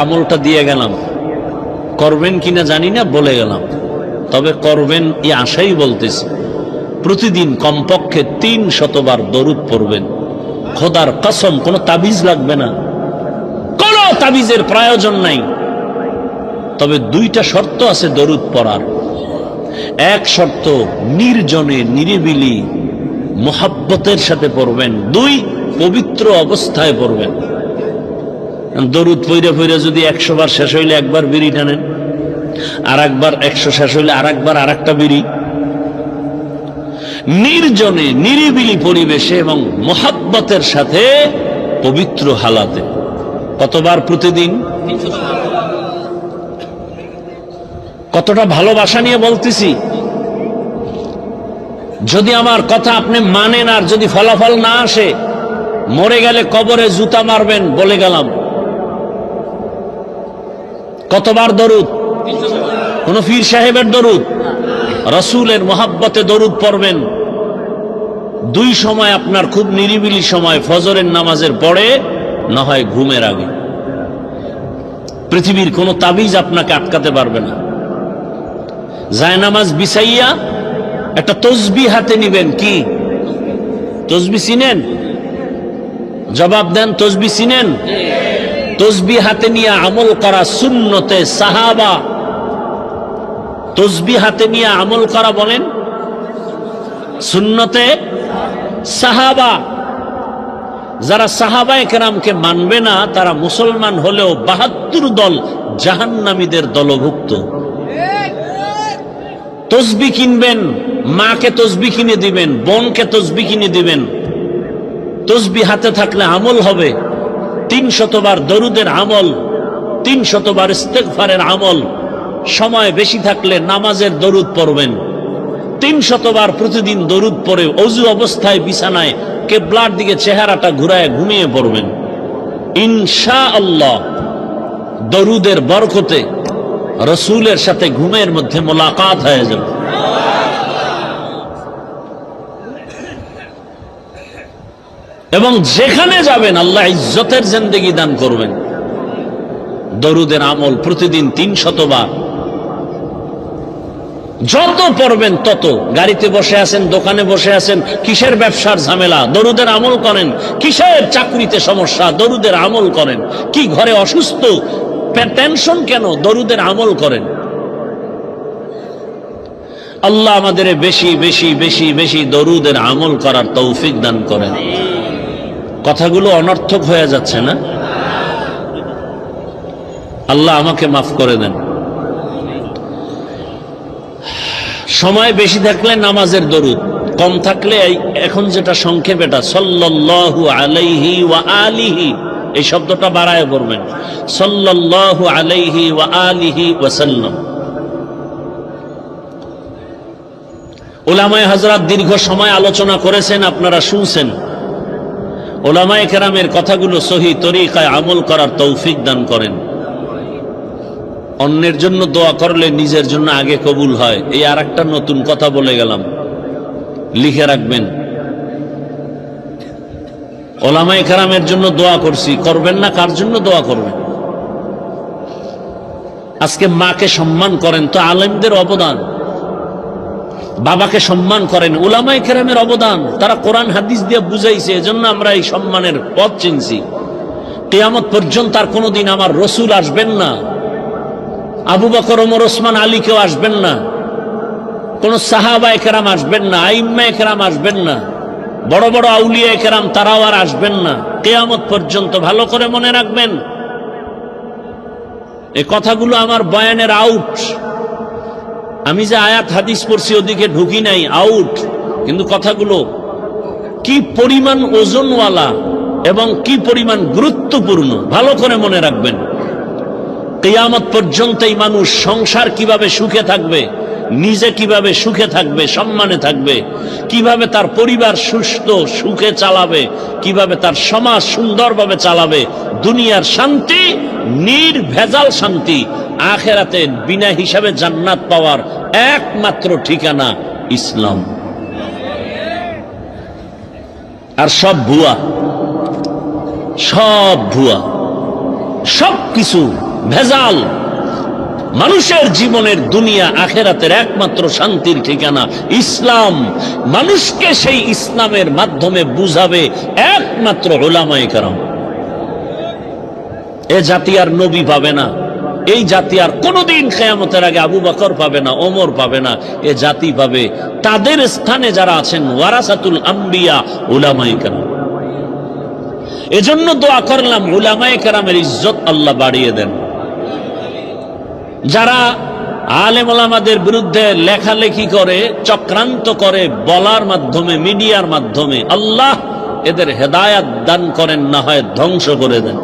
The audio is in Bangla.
আমলটা দিয়ে গেলাম। করবেন কিনা জানি না, বলে গেলাম। তবে করবেন এই আশাই বলতেছি, প্রতিদিন কমপক্ষে তিন শতবার দরুদ পড়বেন। খোদার কসম, কোনো তাবিজ লাগবে না। কোনো তাবিজের প্রয়োজন নাই। তবে দুইটা শর্ত আছে দরুদ পড়ার। এক শর্ত, নির্জনে, নিরিবিলি, মোহাব্বতের সাথে পড়বেন। দুই, পবিত্র অবস্থায় পড়বেন। দরুদ পইরে পইরে যদি একশো বার শেষ হইলে একবার বিড়ি টানেন আর একবার একশো শেষ হইলে আর একবার আর একটা বিড়ি। নির্জনে, নিরিবিলি পরিবেশে এবং মোহাব্বতের সাথে পবিত্র হালাতে। কতবার প্রতিদিন? কতটা ভালোবাসা নিয়ে বলতেছি? যদি আমার কথা আপনি মানেন আর যদি ফলাফল না আসে, মরে গেলে কবরে জুতা মারবেন বলে গেলাম। কতবার দরুদ? কোন ফির সাহেবের দরুদ? রসুলের মোহাব্বতে দরুদ পড়বেন। দুই সময় আপনার খুব নিরিবিলি সময়, ফজরের নামাজের পরে, না হয় ঘুমের আগে। পৃথিবীর কোনো তাবিজ আপনাকে আটকাতে পারবে না। জায়নামাজ বিছাইয়া একটা তসবি হাতে নিবেন, কি? তসবি চিনেন? জবাব দেন, তসবি চিনেন? তসবি হাতে নিয়ে আমল করা সুন্নতে সাহাবা। তসবি হাতে নিয়ে আমল করা বলেন? সুন্নতে সাহাবা। যারা সাহাবা একরামকে মানবে না, তারা মুসলমান হলেও বাহাত্তর দল জাহান্নামীদের দলভুক্ত। তসবি কিনবেন, মাকে তসবি কিনে দিবেন, বোনকে তসবি কিনে দিবেন। তসবি হাতে থাকলে আমল হবে। তিন শতবার দরুদের আমল তিন শতবার ইস্তেকফারের আমল। সময় বেশি থাকলে নামাজের দরুদ পড়বেন। তিন শতবার প্রতিদিন দরুদ পড়ে অজু অবস্থায় বিছানায় কেবলার দিকে চেহারাটা ঘুরায় ঘুমিয়ে পড়বেন। ইনশা আল্লাহ দরুদের বরকতে রসুলের সাথে ঘুমের মধ্যে মোলাকাত হয়ে যাবে। এবং যেখানে যাবেন আল্লাহ ইজ্জতের জিন্দেগি দান করবেন। দরুদের আমল প্রতিদিন তিন শতবার। যত পড়বেন তত। গাড়িতে বসে আছেন, দোকানে বসে আছেন, কিসের ব্যবসার ঝামেলা? দরুদের আমল করেন। কিসের চাকরিতে সমস্যা? দরুদের আমল করেন। কি ঘরে অসুস্থ? টেনশন কেন? দরুদের আমল করেন। আল্লাহ আমাদের বেশি বেশি বেশি বেশি দরুদের আমল করার তৌফিক দান করেন। কথাগুলো অনর্থক হয়ে যাচ্ছে না? আল্লাহ আমাকে মাফ করে দেন। সময় বেশি থাকলে নামাজের দরুদ, কম থাকলে এখন যেটা সংক্ষেপ এটা, সল্লাল্লাহু আলাইহি ওয়া আলিহি, এই শব্দটা বাড়ায় পড়বেন। সল্লাল্লাহু আলাইহি ওয়া আলিহি ওয়াসাল্লাম। ওলামায় হজরত দীর্ঘ সময় আলোচনা করেছেন, আপনারা শুনছেন। ওলামায় কেরামের কথাগুলো সহি তরিকায় আমল করার তৌফিক দান করেন। অন্যের জন্য দোয়া করলে নিজের জন্য আগে কবুল হয়। এই আর নতুন কথা বলে গেলাম। লিখে রাখবেন। ওলামাই কারামের জন্য দোয়া করছি। করবেন না? কার জন্য দোয়া করবেন? আজকে মাকে সম্মান করেন তো আলেমদের অবদান। বাবাকে সম্মান করেন ওলামাই কেরামের অবদান, তারা কোরআন, হাদিস দিয়ে বুঝাইছে, এজন্য আমরা এই সম্মানের পথ চিনছি। কেয়ামত পর্যন্ত আর কোনোদিন আমার রসুল আসবেন না, আবু বকর, ওমর, ওসমান, আলী কেউ আসবেন না, কোন সাহাবা একরাম আসবেন না আইম্মা একরাম আসবেন না, বড় বড় আউলিয়া একরাম তারাও আর আসবেন না। কেয়ামত পর্যন্ত ভালো করে মনে রাখবেন। এ কথাগুলো আমার বয়ানের আউট। আমি যে আয়াত হাদিস পড়ছি, ওদিকে ঢুকি নাই আউট কিন্তু কথাগুলো, কি পরিমাণ ওজনওয়ালা এবং কি পরিমাণ গুরুত্বপূর্ণ, ভালো করে মনে রাখবেন। কেয়ামত পর্যন্ত এই মানুষ সংসার কীভাবে সুখে থাকবে নিজে কীভাবে সুখে থাকবে, সম্মানে থাকবে, কীভাবে তার পরিবার সুস্থ, সুখে চালাবে, কীভাবে তার সমাজ সুন্দরভাবে চালাবে, দুনিয়ার শান্তি, নির্ভেজাল শান্তি, আখেরাতে বিনা হিসাবে জান্নাত পাওয়ার একমাত্র ঠিকানা ইসলাম। আর সব ভুয়া সব ভুয়া সব কিছু ভেজাল। মানুষের জীবনের দুনিয়া আখেরাতের একমাত্র শান্তির ঠিকানা ইসলাম। মানুষকে সেই ইসলামের মাধ্যমে বুঝাবে একমাত্র ওলামাই কারাম। এ জাতি আর নবী পাবে না। এই জাতি আর কোনোদিন খেয়ামতের আগে আবু বকর পাবে না, ওমর পাবে না। এ জাতি পাবে তাদের স্থানে যারা আছেন ওয়ারাসাতুল আম্বিয়া উলামাই কারাম। এজন্য দোয়া করলাম উলামাই কারামের ইজ্জত আল্লাহ বাড়িয়ে দেন। যারা আলেম ওলামাদের বিরুদ্ধে লেখালেখি করে, চক্রান্ত করে বলার মাধ্যমে, মিডিয়ার মাধ্যমে, আল্লাহ এদের হেদায়াত দান করেন, না হয় ধ্বংস করে দেন।